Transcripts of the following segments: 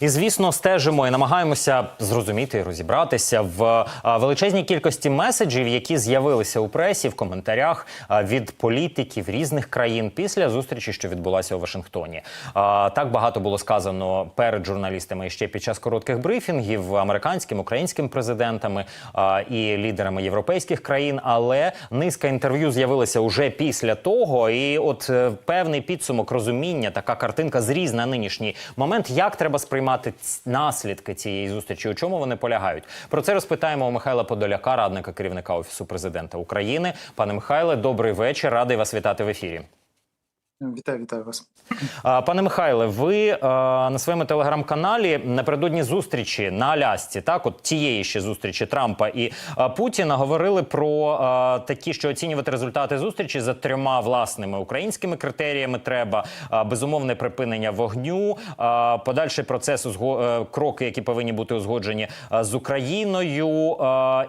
І звісно, стежимо і намагаємося зрозуміти і розібратися в величезній кількості меседжів, які з'явилися у пресі в коментарях від політиків різних країн після зустрічі, що відбулася у Вашингтоні. Так багато було сказано перед журналістами ще під час коротких брифінгів американським, українським президентами і лідерами європейських країн. Але низка інтерв'ю з'явилася уже після того. І от е, певний підсумок розуміння, така картинка зріз на нинішній момент, як треба сприймати ць- наслідки цієї зустрічі, у чому вони полягають. Про це розпитаємо у Михайла Подоляка, радника керівника офісу президента України. Пане Михайле, добрий вечір. Радий вас вітати в ефірі. Вітаю, вітаю вас. Пане Михайле, ви на своєму телеграм-каналі напередодні зустрічі на Алясці, так от тієї ще зустрічі Трампа і Путіна говорили про такі, що оцінювати результати зустрічі за трьома власними українськими критеріями треба безумовне припинення вогню, подальший процес е, кроки, які повинні бути узгоджені з Україною,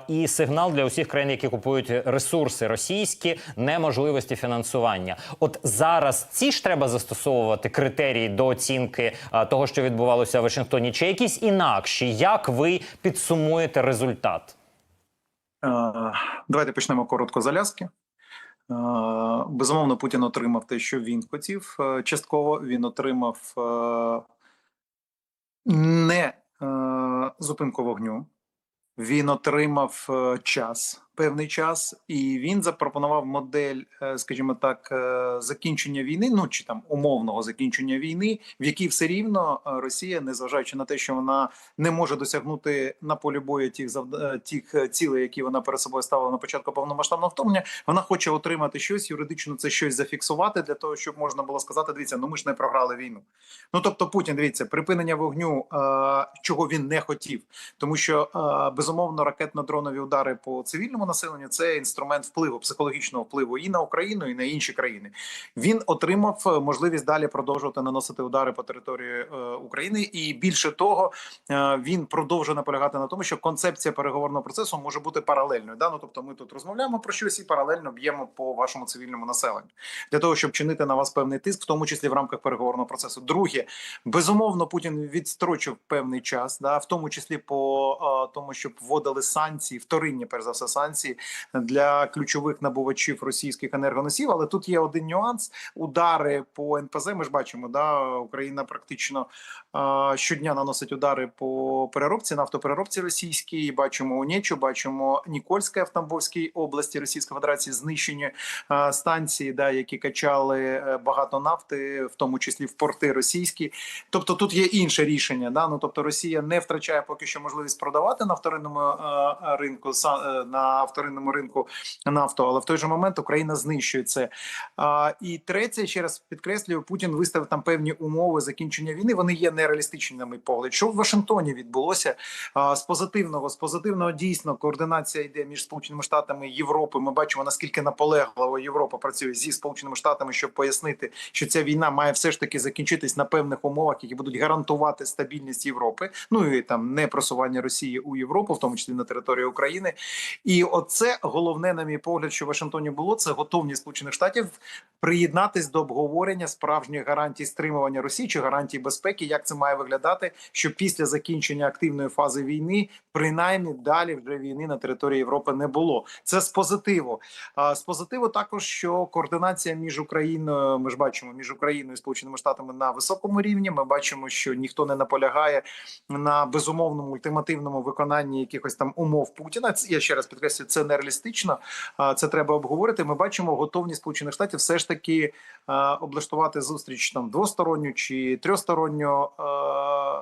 і сигнал для усіх країн, які купують ресурси російські, неможливості фінансування. От зараз ці ж треба застосовувати критерії до оцінки а, того, що відбувалося в Вашингтоні, чи якісь інакші? Як ви підсумуєте результат? Е, Давайте почнемо коротко з Аляски. Е, Безумовно, Путін отримав те, що він хотів. Е, Частково він отримав е, не е, зупинку вогню, він отримав е, час, певний час, і він запропонував модель, е, скажімо так, е, закінчення війни, ну чи там умовного закінчення війни, в якій все рівно е, Росія, незважаючи на те, що вона не може досягнути на полі бою тих завд... тих цілей, які вона перед собою ставила на початку повномасштабного вторгнення. Вона хоче отримати щось юридично, це щось зафіксувати для того, щоб можна було сказати: дивіться, ну ми ж не програли війну. Ну тобто, Путін дивіться, припинення вогню, чого він не хотів, тому що безумовно ракетно-дронові удари по цивільному населенню це інструмент впливу, психологічного впливу і на Україну, і на інші країни. Він отримав е, можливість далі продовжувати наносити удари по території е, України, і більше того, е, він продовжує наполягати на тому, що концепція переговорного процесу може бути паралельною. Да? Ну, тобто, ми тут розмовляємо про щось і паралельно б'ємо по вашому цивільному населенню для того, щоб чинити на вас певний тиск, в тому числі в рамках переговорного процесу. Друге, безумовно, Путін відстрочив певний час, да, в тому числі по тому, щоб вводили санкції, вторинні, перш за все, санкції для ключових набувачів російських енергоносів. Але тут є один нюанс: удари по НПЗ. Ми ж бачимо, да Україна практично е, щодня наносить удари по переробці, нафтопереробці російській. Бачимо Онечу, бачимо Нікольське в Тамбовській області Російської Федерації знищені е, станції, да, які качали е, багато нафти, в тому числі в порти російські. Тобто тут є інше рішення. Да? Ну, тобто Росія не втрачає поки що можливість продавати на вторинному е, ринку са- е, на вторинному ринку нафту, але в той же момент Україна знищує це. А, і третє, ще раз підкреслюю, Путін виставив там певні умови закінчення війни. Вони є нереалістичні, на мій погляд. Що в Вашингтоні відбулося а, з позитивного? З позитивного дійсно координація йде між Сполученими Штатами і Європою. Ми бачимо наскільки наполегливо Європа працює зі Сполученими Штатами, щоб пояснити, що ця війна має все ж таки закінчитись на певних умовах, які будуть гарантувати стабільність Європи. Ну і там не просування Росії у Європу, в тому числі на території України. І оце головне, на мій погляд, що в Вашингтоні було це готовність Сполучених Штатів приєднатись до обговорення справжніх гарантій стримування Росії чи гарантій безпеки, як це має виглядати, що після закінчення активної фази війни, принаймні далі вже війни на території Європи не було. Це з позитиву. А з позитиву також, що координація між Україною, ми ж бачимо між Україною і Сполученими Штатами на високому рівні. Ми бачимо, що ніхто не наполягає на безумовному ультимативному виконанні якихось там умов Путіна. Я ще раз підкреслюю, це нереалістично. Це треба обговорити. Ми бачимо готовність Сполучених Штатів все ж таки облаштувати зустріч там двосторонню чи трьохсторонню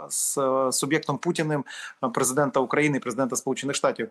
з е, суб'єктом Путіним президента України, президента Сполучених Штатів.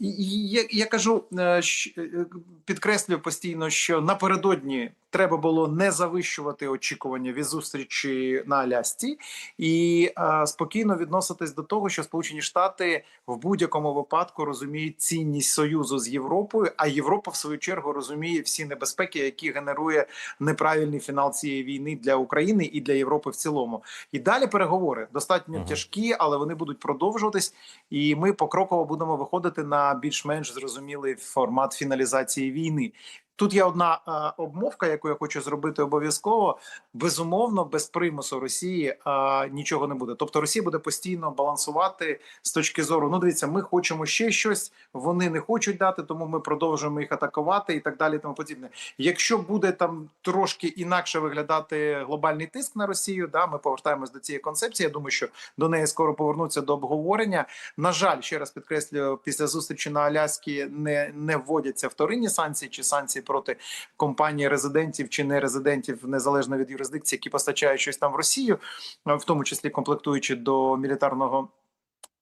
І, я, я кажу, е, е, підкреслюю постійно, що напередодні треба було не завищувати очікування від зустрічі на Алясці і спокійно відноситись до того, що Сполучені Штати в будь-якому випадку розуміють цінність союзу з Європою, а Європа в свою чергу розуміє всі небезпеки, які генерує неправильний фінал цієї війни для України і для Європи в цілому. І далі переговори достатньо тяжкі, але вони будуть продовжуватись, і ми покроково будемо виходити на більш-менш зрозумілий формат фіналізації війни. Тут є одна е, обмовка, яку я хочу зробити обов'язково. Безумовно, без примусу Росії е, нічого не буде. Тобто Росія буде постійно балансувати з точки зору. Ну, дивіться, ми хочемо ще щось, вони не хочуть дати, тому ми продовжуємо їх атакувати і так далі. Тому подібне. Якщо буде там трошки інакше виглядати глобальний тиск на Росію, да, ми повертаємось до цієї концепції. Я думаю, що до неї скоро повернуться до обговорення. На жаль, ще раз підкреслюю, після зустрічі на Аляскі не, не вводяться вторинні санкції чи санкції проти компаній резидентів чи не резидентів, незалежно від юрисдикції, які постачають щось там в Росію, в тому числі комплектуючи до мілітарного.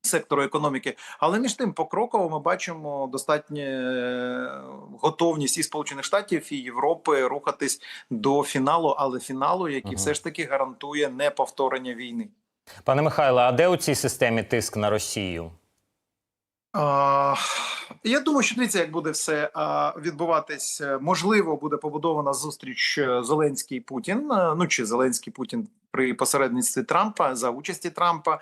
Сектору економіки, але між тим покроково ми бачимо достатню е, готовність і Сполучених Штатів і Європи рухатись до фіналу, але фіналу, який Мгм. все ж таки гарантує неповторення війни. Пане Михайле, а де у цій системі тиск на Росію? Я думаю, що дивіться, як буде все відбуватись. Е, Можливо, буде побудована зустріч е, Зеленський Путін. е, Ну чи Зеленський Путін при посередництві Трампа за участі Трампа.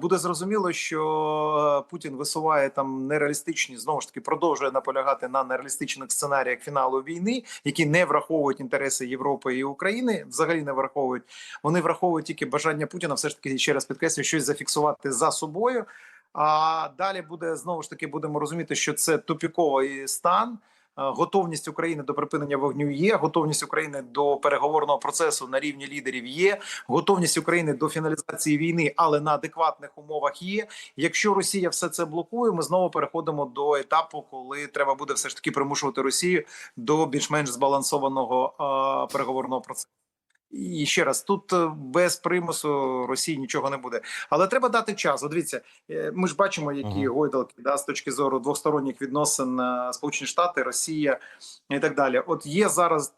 Буде зрозуміло, що е, Путін висуває там нереалістичні знову ж таки продовжує наполягати на нереалістичних сценаріях фіналу війни, які не враховують інтереси Європи і України. Взагалі не враховують. Вони враховують тільки бажання Путіна, все ж таки ще раз підкреслюю, щось зафіксувати за собою. А далі буде знову ж таки будемо розуміти, що це тупіковий стан. Е, Готовність України до припинення вогню є. Готовність України до переговорного процесу на рівні лідерів є. Готовність України до фіналізації війни, але на адекватних умовах є. Якщо Росія все це блокує, ми знову переходимо до етапу, коли треба буде все ж таки примушувати Росію до більш-менш збалансованого е, переговорного процесу. І ще раз, тут е, без примусу Росії нічого не буде, але треба дати час. От Дивіться, е, ми ж бачимо, які гойдалки да, з точки зору двосторонніх відносин е, Сполучені Штати, Росія і так далі. От є зараз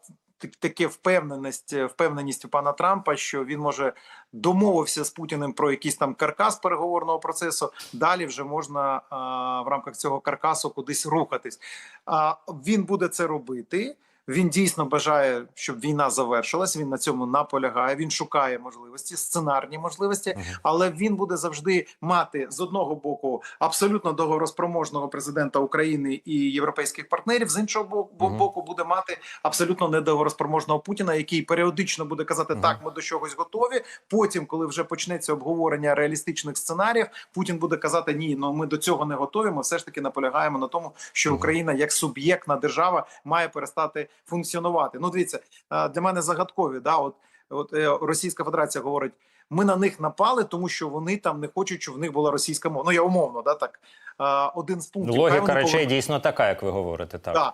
таке впевненість, впевненість у пана Трампа, що він може домовився з Путіним про якийсь там каркас переговорного процесу. Далі вже можна а, в рамках цього каркасу кудись рухатись. А він буде це робити. Він дійсно бажає, щоб війна завершилась. Він на цьому наполягає. Він шукає можливості, сценарні можливості, але він буде завжди мати з одного боку абсолютно договороспроможного президента України і європейських партнерів. З іншого боку, буде мати абсолютно недоговороспроможного Путіна, який періодично буде казати: так, ми до чогось готові. Потім, коли вже почнеться обговорення реалістичних сценаріїв, Путін буде казати: Ні, ну ми до цього не готові. Ми все ж таки наполягаємо на тому, що Україна як суб'єктна держава має перестати функціонувати. Ну, дивіться, е, для мене загадкові. Да, от, от е, Російська Федерація говорить: ми на них напали, тому що вони там не хочуть, щоб в них була російська мова. Ну я умовно, да так. Е, Один з пунктів Логіка речей дійсно така, як ви говорите. Так. Да.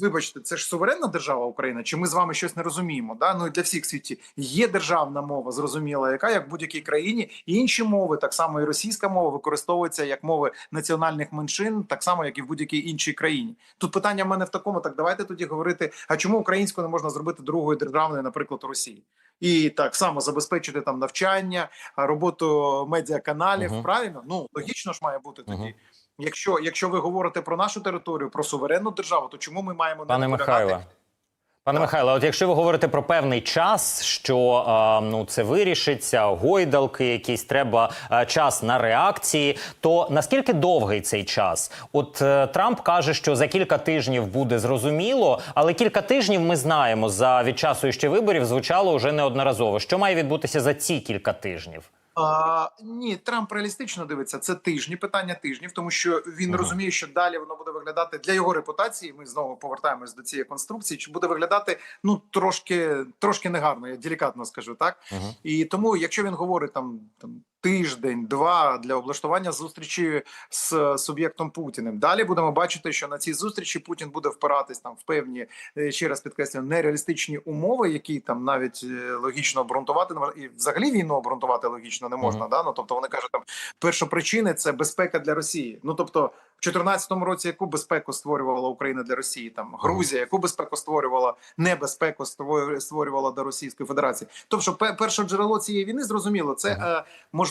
Вибачте, це ж суверенна держава Україна, чи ми з вами щось не розуміємо? Да? Ну для всіх світі є державна мова, зрозуміла, яка як в будь-якій країні і інші мови, так само і російська мова використовується як мови національних меншин, так само як і в будь-якій іншій країні. Тут питання в мене в такому: так давайте тоді говорити: а чому українську не можна зробити другою державною, наприклад, у Росії? І так само забезпечити там навчання, роботу медіаканалів. Мгм. Правильно? Ну логічно ж має бути тоді. Мгм. Якщо якщо ви говорите про нашу територію, про суверенну державу, то чому ми маємо не Пане наполягати? Михайло. Пане Так. Михайло, от якщо ви говорите про певний час, що а, ну це вирішиться, гойдалки, якісь треба а, час на реакції, то наскільки довгий цей час? От е, Трамп каже, що за кілька тижнів буде зрозуміло, але кілька тижнів ми знаємо за від часу іще виборів звучало вже неодноразово. Що має відбутися за ці кілька тижнів? А, ні, Трамп реалістично дивиться. Це тижні, питання тижнів, тому що він ага. розуміє, що далі воно буде виглядати для його репутації. Ми знову повертаємось до цієї конструкції. Чи буде виглядати ну трошки трошки негарно, я делікатно скажу так. Ага. І тому, якщо він говорить там, там тиждень, два для облаштування зустрічі з суб'єктом Путіним, далі будемо бачити, що на цій зустрічі Путін буде впиратись там в певні е, ще раз підкреслюю нереалістичні умови, які там навіть е, логічно обґрунтувати і взагалі війну обґрунтувати логічно не можна. Мгм. Да? Ну тобто вони кажуть, там першопричини це безпека для Росії. Ну тобто, в 2014 році яку безпеку створювала Україна для Росії? Там Грузія, яку безпеку створювала небезпеку створю- створювала до Російської Федерації. Тобто, перше джерело цієї війни зрозуміло, це е, можливість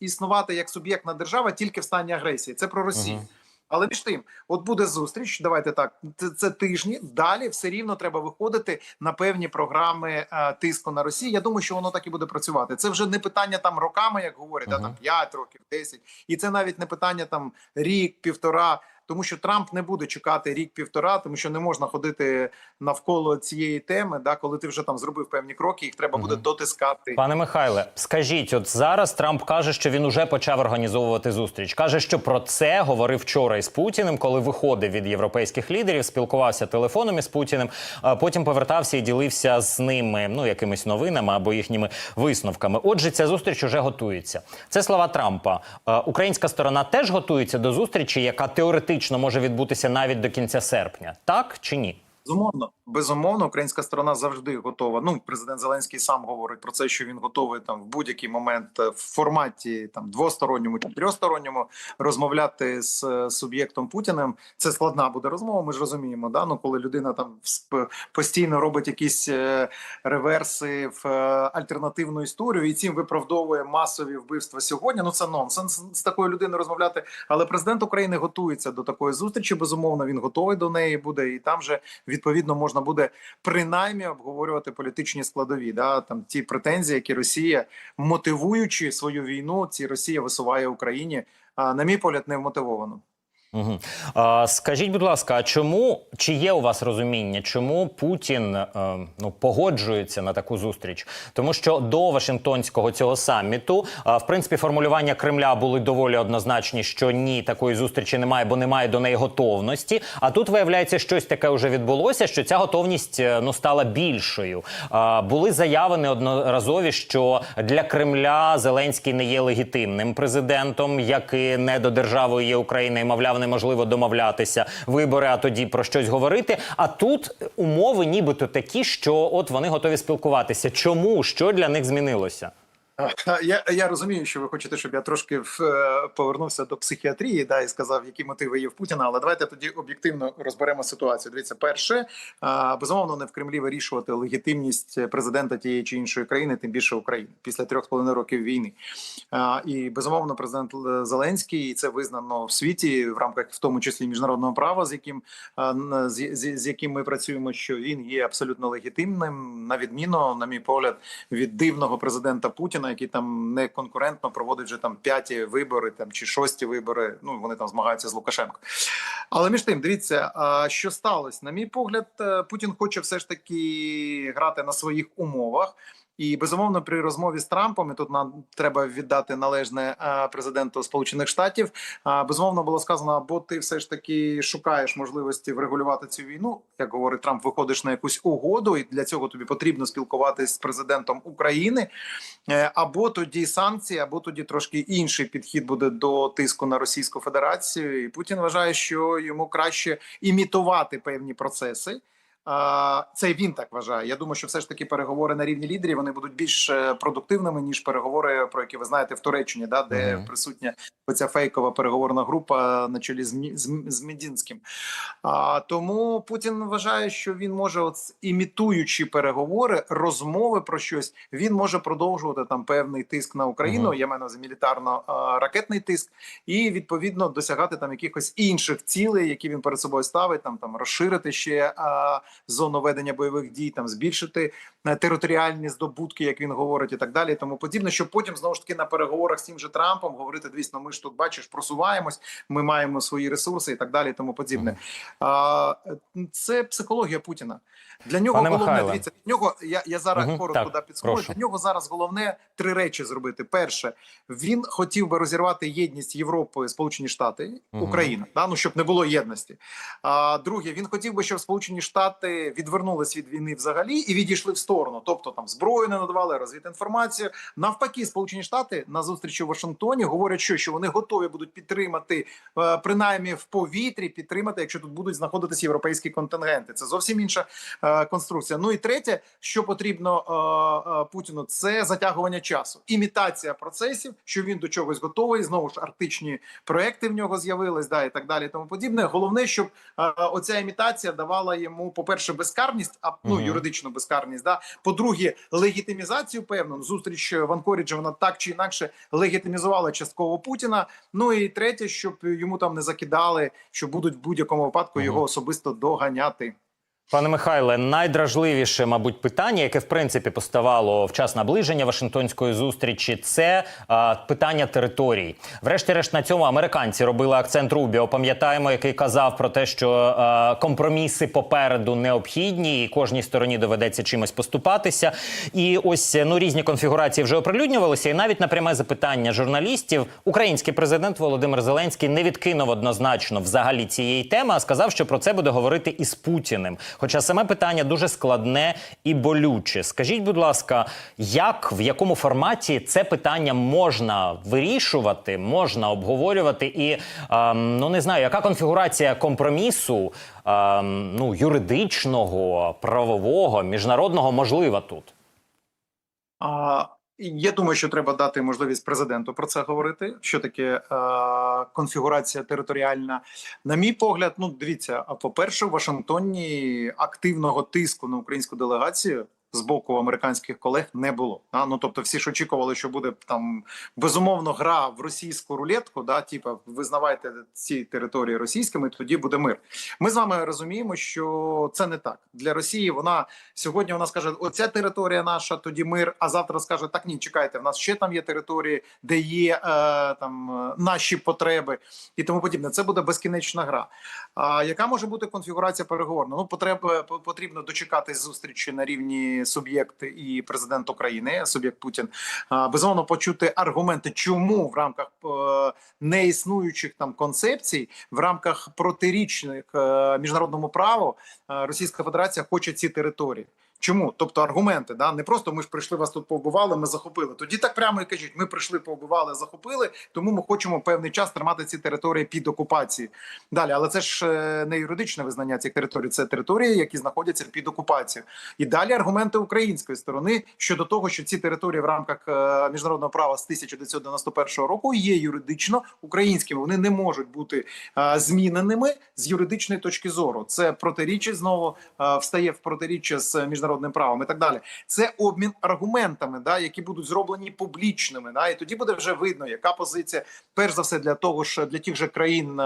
існувати як суб'єктна держава тільки в стані агресії. Це про Росію. Мгм. Але між тим, от буде зустріч. Давайте так. Це, це тижні. Далі все рівно треба виходити на певні програми е, тиску на Росію. Я думаю, що воно так і буде працювати. Це вже не питання там роками, як говорять, да, а там 5 років, 10. І це навіть не питання там рік, півтора. Тому що Трамп не буде чекати рік-півтора, тому що не можна ходити навколо цієї теми. Да, коли ти вже там зробив певні кроки, їх треба буде дотискати. Пане Михайле, скажіть, от зараз Трамп каже, що він уже почав організовувати зустріч. каже, що про це говорив вчора із Путіним, коли виходив від європейських лідерів, спілкувався телефоном із Путіним. а Потім повертався і ділився з ними ну якимись новинами або їхніми висновками. Отже, ця зустріч уже готується. Це слова Трампа. Е, Українська сторона теж готується до зустрічі, яка теоретично може відбутися навіть до кінця серпня. Так чи ні? Безумовно, безумовно, українська сторона завжди готова. Ну, президент Зеленський сам говорить про це, що він готовий там в будь-який момент е, в форматі там двосторонньому чи трьохсторонньому розмовляти з е, суб'єктом Путіним. Це складна буде розмова. Ми ж розуміємо. Да? Ну, коли людина там постійно робить якісь е, реверси в альтернативну історію і цим виправдовує масові вбивства сьогодні. Ну це нонсенс з такою людиною розмовляти. Але президент України готується до такої зустрічі. Безумовно, він готовий до неї буде, і там же відповідно можна буде принаймні обговорювати політичні складові. Да там ті претензії, які Росія мотивуючи свою війну, ці Росія висуває Україні. А на мій погляд, не вмотивовано. Угу. А, скажіть, будь ласка, а чому чи є у вас розуміння, чому Путін е, ну погоджується на таку зустріч? Тому що до Вашингтонського цього саміту, е, в принципі, формулювання Кремля були доволі однозначні, що ні, такої зустрічі немає, бо немає до неї готовності. А тут виявляється, щось таке вже відбулося, що ця готовність е, ну стала більшою. Е, були заяви неодноразові, що для Кремля Зеленський не є легітимним президентом, як і не до державою є Україна, і мовляв, неможливо домовлятися вибори, а тоді про щось говорити. А тут умови, нібито такі, що от вони готові спілкуватися. Чому що для них змінилося? Я, я розумію, що ви хочете, щоб я трошки в, е, повернувся до психіатрії, да, і сказав, які мотиви є в Путіна. Але давайте тоді об'єктивно розберемо ситуацію. Дивіться, перше, безумовно, не в Кремлі вирішувати легітимність президента тієї чи іншої країни, тим більше України після трьох з половиною років війни. І безумовно, президент Зеленський і це визнано в світі в рамках, в тому числі міжнародного права, з яким з, з, з яким ми працюємо, що він є абсолютно легітимним, на відміну, на мій погляд, від дивного президента Путіна, який там не конкурентно проводить вже там п'яті вибори, там чи шості вибори. Ну вони там змагаються з Лукашенко. Але між тим, дивіться, що сталося? На мій погляд, е, Путін хоче все ж таки грати на своїх умовах. І безумовно, при розмові з Трампом і тут нам треба віддати належне е, президенту Сполучених Штатів. е, Безумовно було сказано, або ти все ж таки шукаєш можливості врегулювати цю війну, як говорить Трамп, виходиш на якусь угоду, і для цього тобі потрібно спілкуватися з президентом України. Е, Або тоді санкції, або тоді трошки інший підхід буде до тиску на Російську Федерацію. І Путін вважає, що йому краще імітувати певні процеси. Це він так вважає. Я думаю, що все ж таки переговори на рівні лідерів вони будуть більш е, продуктивними ніж переговори, про які ви знаєте в Туреччині, да, де Мгм. присутня оця фейкова переговорна група на чолі з, з, з Медінським. А, тому Путін вважає, що він може, от імітуючи переговори, розмови про щось, він може продовжувати там певний тиск на Україну. Мгм. Я маю увазі мілітарно-ракетний тиск, і відповідно досягати там якихось інших цілей, які він перед собою ставить, там там розширити ще а, зону ведення бойових дій, там збільшити е, територіальні здобутки, як він говорить, і так далі, і тому подібне, щоб потім знову ж таки на переговорах з тим же Трампом говорити: дійсно, ми ж тут бачиш, просуваємось, ми маємо свої ресурси і так далі, і тому подібне. А, це психологія Путіна. Для нього Пане головне Михайле. дивіться. Для нього я, я зараз Мгм, коротко да, підсумую. Для нього зараз головне три речі зробити. Перше, він хотів би розірвати єдність Європи, Сполучені Штати, Мгм. Україна, да, ну щоб не було єдності. А друге, він хотів би, щоб Сполучені Штати відвернулись від війни взагалі і відійшли в сторону, тобто там зброю не надавали, розвідінформацію. Навпаки, Сполучені Штати на зустрічі у Вашингтоні говорять, що, що вони готові будуть підтримати е, принаймні в повітрі, підтримати, якщо тут будуть знаходитись європейські контингенти. Це зовсім інша е, конструкція. Ну і третє, що потрібно е, Путіну, це затягування часу, імітація процесів, що він до чогось готовий. Знову ж арктичні проекти в нього з'явились, да і так далі. Тому подібне. Головне, щоб оця імітація давала йому, по перше, безкарність, а ну угу. юридичну безкарність. Да, по-друге, легітимізацію певну зустріч в Анкоріджі вона так чи інакше легітимізувала частково Путіна. Ну і третє, щоб йому там не закидали, що будуть в будь-якому випадку угу. його особисто доганяти. Пане Михайле, найдражливіше, мабуть, питання, яке в принципі поставало в час наближення Вашингтонської зустрічі, це а, питання територій. Врешті-решт на цьому американці робили акцент Рубіо. Пам'ятаємо, який казав про те, що а, компроміси попереду необхідні, і кожній стороні доведеться чимось поступатися. І ось ну різні конфігурації вже оприлюднювалися. І навіть на пряме запитання журналістів український президент Володимир Зеленський не відкинув однозначно взагалі цієї теми, а сказав, що про це буде говорити із Путіним. Хоча саме питання дуже складне і болюче. Скажіть, будь ласка, як в якому форматі це питання можна вирішувати, можна обговорювати, і ем, ну не знаю, яка конфігурація компромісу ем, ну юридичного, правового, міжнародного можлива тут? А, я думаю, що треба дати можливість президенту про це говорити. Що таке е конфігурація територіальна? На мій погляд, ну дивіться, а по-перше, в Вашингтоні активного тиску на українську делегацію. З боку американських колег не було. А, ну тобто, всі ж очікували, що буде там безумовно гра в російську рулетку. Да, типа визнавайте ці території російськими, тоді буде мир. Ми з вами розуміємо, що це не так для Росії. Вона сьогодні вона скаже: оця територія наша, тоді мир. А завтра скаже: так ні, чекайте, в нас ще там є території, де є е, там наші потреби і тому подібне. Це буде безкінечна гра. А яка може бути конфігурація переговорна? Ну, потреба потрібно дочекатись зустрічі на рівні суб'єкт і президент України, суб'єкт Путін. Безумовно, почути аргументи, чому в рамках е, неіснуючих там концепцій, в рамках протирічних е, міжнародному праву е, Російська Федерація хоче ці території. Чому? Тобто аргументи, да не просто ми ж прийшли вас тут повбивали, ми захопили. Тоді так прямо і кажуть: ми прийшли, повбивали, захопили, тому ми хочемо певний час тримати ці території під окупацією. Далі, але це ж не юридичне визнання цих територій, це території, які знаходяться під окупацією. І далі аргументи української сторони щодо того, що ці території в рамках е, міжнародного права з 1991 року є юридично українськими. Вони не можуть бути е, зміненими з юридичної точки зору. Це протиріччя знову е, встає в протиріччя з міжнародним правом і так далі. Це обмін аргументами, да, які будуть зроблені публічними. Да, і тоді буде вже видно, яка позиція, перш за все, для того ж для тих же країн,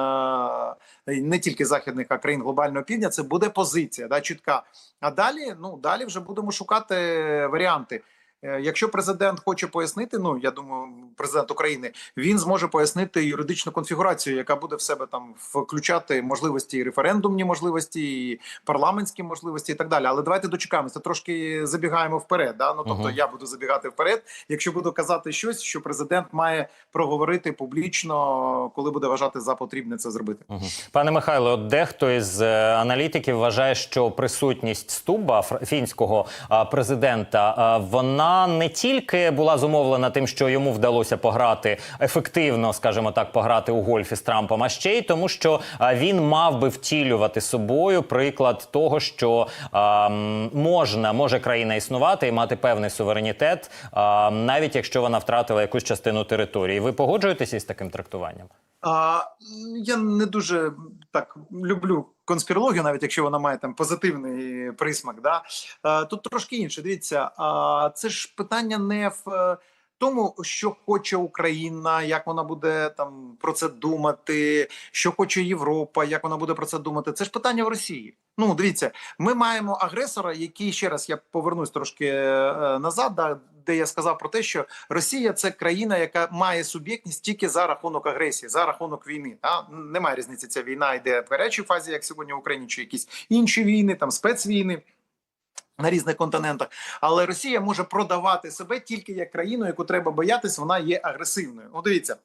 не тільки західних, а країн глобального півдня, це буде позиція да, чітка. А далі, ну далі вже будемо шукати варіанти. Е, Якщо президент хоче пояснити, ну я думаю, президент України він зможе пояснити юридичну конфігурацію, яка буде в себе там включати можливості і референдумні можливості, і парламентські можливості, і так далі. Але давайте дочекаємося. Трошки забігаємо вперед. Да? Ну тобто Мгм. я буду забігати вперед, якщо буду казати щось, що президент має проговорити публічно, коли буде вважати за потрібне це зробити. Мгм. Пане Михайло, от дехто із е, аналітиків вважає, що присутність Стуба, фінського президента, а, вона не тільки була зумовлена тим, що йому вдалося пограти ефективно, скажімо так, пограти у гольфі з Трампом, а ще й тому, що він мав би втілювати собою приклад того, що а, м, можна може країна існувати і мати певний суверенітет, а, навіть якщо вона втратила якусь частину території. Ви погоджуєтеся із таким трактуванням? А, я не дуже так люблю конспірологію, навіть якщо вона має там позитивний присмак. Да? Тут трошки інше. Дивіться, а, це ж питання не в е, тому, що хоче Україна, як вона буде там про це думати, що хоче Європа, як вона буде про це думати. Це ж питання в Росії. Ну, дивіться, ми маємо агресора, який ще раз я повернусь трошки е, назад, да, де я сказав про те, що Росія це країна, яка має суб'єктність тільки за рахунок агресії, за рахунок війни. Та немає різниці. Ця війна йде в гарячій фазі, як сьогодні в Україні, чи якісь інші війни, там спецвійни. На різних континентах, але Росія може продавати себе тільки як країну, яку треба боятись, вона є агресивною. Ну, дивіться,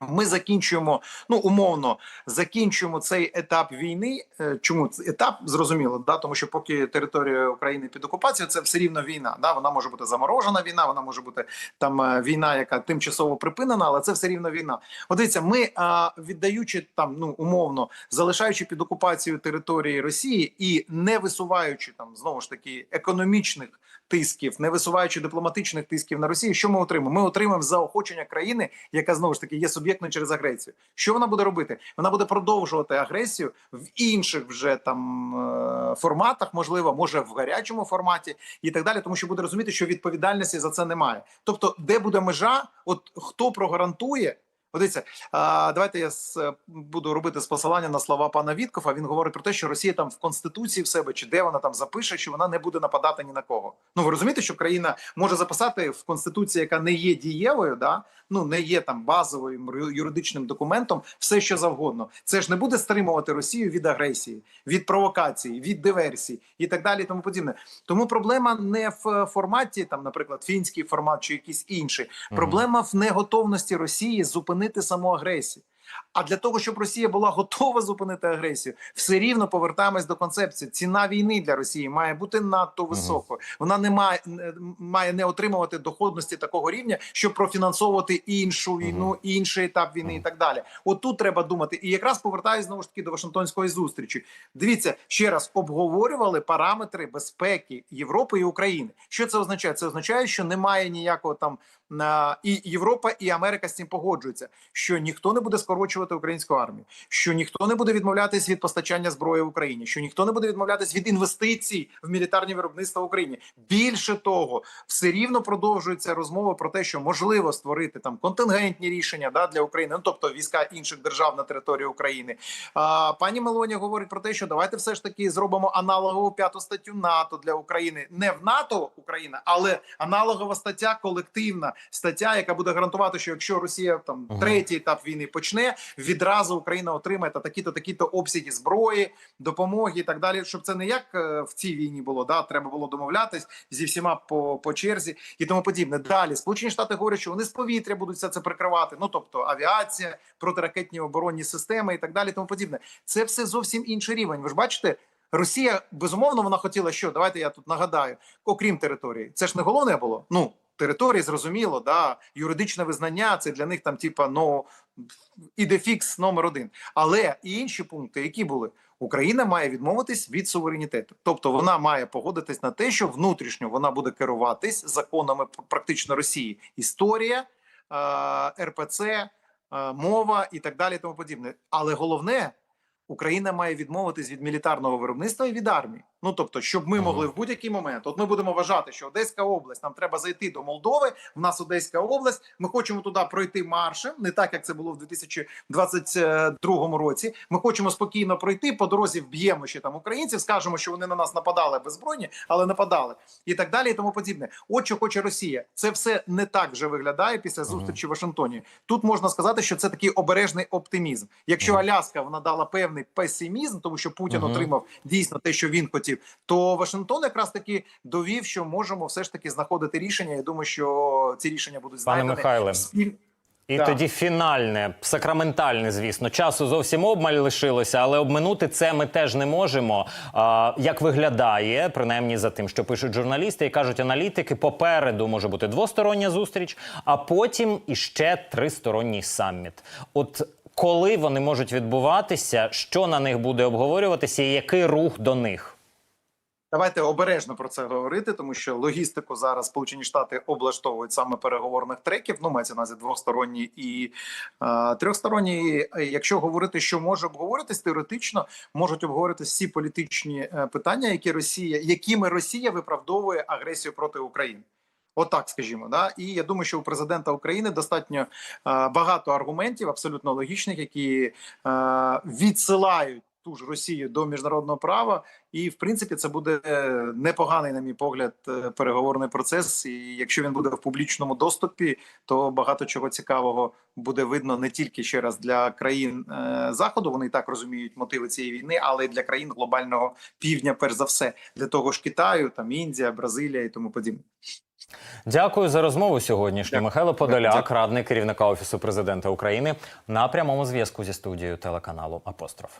ми закінчуємо, ну умовно закінчуємо цей етап війни. Е, Чому етап зрозуміло? Да, тому що поки територія України під окупацією, це все рівно війна. Да, вона може бути заморожена війна, вона може бути там е, війна, яка тимчасово припинена, але це все рівно війна. От дивіться, ми віддаючи там, ну умовно залишаючи під окупацією території Росії і не висуваючи там знову ж таки економічних тисків, не висуваючи дипломатичних тисків на Росію, що ми отримаємо? Ми отримаємо заохочення країни, яка знову ж таки є суб'єктною через агресію. Що вона буде робити? Вона буде продовжувати агресію в інших вже там е, форматах, можливо, може в гарячому форматі і так далі, тому що буде розуміти, що відповідальності за це немає. Тобто, де буде межа, от хто прогарантує. От Дивіться, давайте я буду робити з посилання на слова пана Віткофа. Він говорить про те, що Росія там в конституції в себе чи де вона там запише, що вона не буде нападати ні на кого. Ну ви розумієте, що країна може записати в конституції, яка не є дієвою, да ну не є там базовим юридичним документом, все що завгодно. Це ж не буде стримувати Росію від агресії, від провокації, від диверсії і так далі. Тому подібне. Тому проблема не в форматі, там, наприклад, фінський формат чи якийсь інший. Проблема в неготовності Росії зупинити саму агресію. А для того, щоб Росія була готова зупинити агресію, все рівно повертаємось до концепції. Ціна війни для Росії має бути надто високою. Вона не має, не- має не отримувати доходності такого рівня, щоб профінансовувати іншу війну, інший етап війни і так далі. От тут треба думати. І якраз повертаюсь знову ж таки до Вашингтонської зустрічі. Дивіться ще раз обговорювали параметри безпеки Європи і України. Що це означає? Це означає, що немає ніякого там і Європа і Америка з цим погоджуються, що ніхто не буде скорочувати українську армію, що ніхто не буде відмовлятись від постачання зброї в Україні, що ніхто не буде відмовлятись від інвестицій в мілітарні виробництва в Україні. Більше того, все рівно продовжується розмова про те, що можливо створити там контингентні рішення да для України, ну тобто війська інших держав на території України. А, пані Мелоні говорить про те, що давайте все ж таки зробимо аналогову п'яту статтю НАТО для України, не в НАТО Україна, але аналогова стаття колективна стаття, яка буде гарантувати, що якщо Росія там третій етап війни почне, відразу Україна отримає та такі-то такі-то обсяги зброї, допомоги і так далі. Щоб це не як е, в цій війні було, да треба було домовлятись зі всіма по, по черзі і тому подібне. Далі Сполучені Штати говорять, що вони з повітря будуть все це прикривати. Ну тобто авіація, протиракетні оборонні системи і так далі. Тому подібне. Це все зовсім інший рівень. Ви ж бачите. Росія безумовно вона хотіла що давайте я тут нагадаю, окрім території, це ж не головне було. Ну території зрозуміло, да юридичне визнання це для них там, типа, ну ідефікс номер один. Але і інші пункти, які були, Україна має відмовитись від суверенітету, тобто вона має погодитись на те, що внутрішньо вона буде керуватись законами практично Росії. Історія, е, РПЦ, е, мова і так далі, тому подібне. Але головне. Україна має відмовитись від мілітарного виробництва і від армії. Ну тобто, щоб ми могли в будь-який момент, от ми будемо вважати, що Одеська область нам треба зайти до Молдови. В нас Одеська область. Ми хочемо туди пройти маршем, не так як це було в 2022 році. Ми хочемо спокійно пройти по дорозі. Вб'ємо ще там українців, скажемо, що вони на нас нападали беззбройні, але нападали і так далі, і тому подібне. От що хоче Росія. Це все не так вже виглядає після зустрічі в Вашингтоні. Тут можна сказати, що це такий обережний оптимізм. Якщо Аляска вона дала певний песимізм, тому що Путін отримав дійсно те, що він хотів, то Вашингтон якраз таки довів, що можемо все ж таки знаходити рішення. Я думаю, що ці рішення будуть Пане Михайле, спіль- І Так. тоді фінальне, сакраментальне, звісно, часу зовсім обмаль лишилося, але обминути це ми теж не можемо. А, як виглядає, принаймні за тим, що пишуть журналісти і кажуть аналітики, попереду може бути двостороння зустріч, а потім іще тристоронній саміт. От коли вони можуть відбуватися, що на них буде обговорюватися, і який рух до них? Давайте обережно про це говорити, тому що логістику зараз Сполучені Штати облаштовують саме переговорних треків. Ну, мається увазі двосторонні і е, трьохсторонні. І Якщо говорити, що може обговоритись, теоретично можуть обговоритись всі політичні е, питання, які Росія, якими Росія виправдовує агресію проти України. Отак, скажімо, да, і я думаю, що у президента України достатньо е, багато аргументів, абсолютно логічних, які е, відсилають ту ж Росію до міжнародного права, і в принципі це буде е, непоганий, на мій погляд, е, переговорний процес. І якщо він буде в публічному доступі, то багато чого цікавого буде видно не тільки ще раз для країн е, заходу. Вони і так розуміють мотиви цієї війни, але й для країн глобального півдня, перш за все, для того ж Китаю, там Індія, Бразилія і тому подібне. Дякую за розмову сьогоднішню. Дякую. Михайло Подоляк, Дякую. радник керівника офісу президента України, на прямому зв'язку зі студією телеканалу Апостроф.